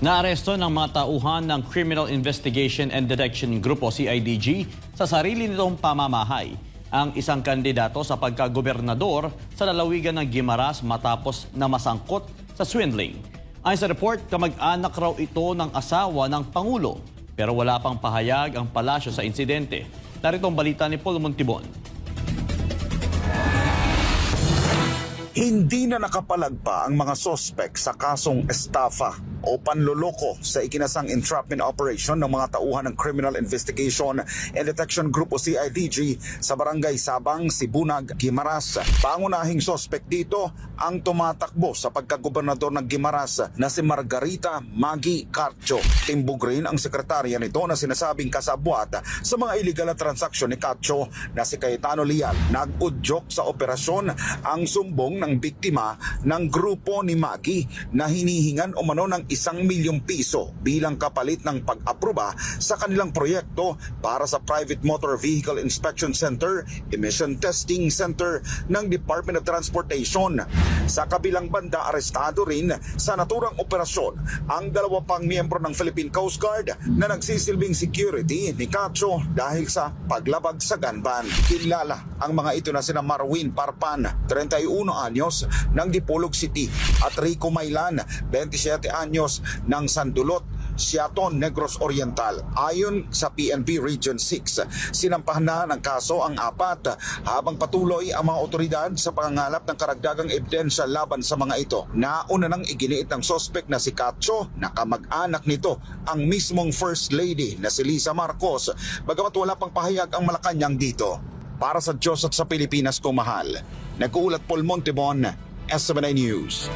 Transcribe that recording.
Naaresto ng mga tauhan ng Criminal Investigation and Detection Group o CIDG sa sarili nitong pamamahay ang isang kandidato sa pagkagobernador sa lalawigan ng Gimaras matapos na masangkot sa swindling. Ayon sa report, kamag-anak raw ito ng asawa ng Pangulo pero wala pang pahayag ang palasyo sa insidente. Narito ang balita ni Paul Montibon. Hindi na nakapalag pa ang mga sospek sa kasong estafa o panloloko sa ikinasang entrapment operation ng mga tauhan ng Criminal Investigation and Detection Group o CIDG sa Barangay Sabang, Sibunag, Gimaras. Pangunahing sospek dito ang tumatakbo sa pagkagobernador ng Gimaras na si Margarita Magi Carcho. Timbog rin ang sekretarya nito na sinasabing kasabwat sa mga illegal na transaksyon ni Carcho na si Cayetano Lial. Nag-udyok sa operasyon ang sumbong ng biktima ng grupo ni Magi na hinihingan umano ng isang milyong piso bilang kapalit ng pag-aproba sa kanilang proyekto para sa Private Motor Vehicle Inspection Center, Emission Testing Center ng Department of Transportation. Sa kabilang banda, arestado rin sa naturang operasyon ang dalawa pang miyembro ng Philippine Coast Guard na nagsisilbing security ni Cacho dahil sa paglabag sa gunban. Kilala ang mga ito na sina Marwin Parpan, 31 anyos ng Dipolog City at Rico Mailan, 27 anyos ng Sandulot, Siaton, Negros Oriental. Ayon sa PNP Region 6, sinampahan na ng kaso ang apat habang patuloy ang mga otoridad sa pangangalap ng karagdagang ebidensya laban sa mga ito. Nauna nang iginiit ng sospek na si Cacho na kamag-anak nito ang mismong First Lady na si Lisa Marcos bagamat wala pang pahayag ang Malacanang dito. Para sa Diyos at sa Pilipinas kung mahal, nag-uulat Paul Montebon, SMNI News.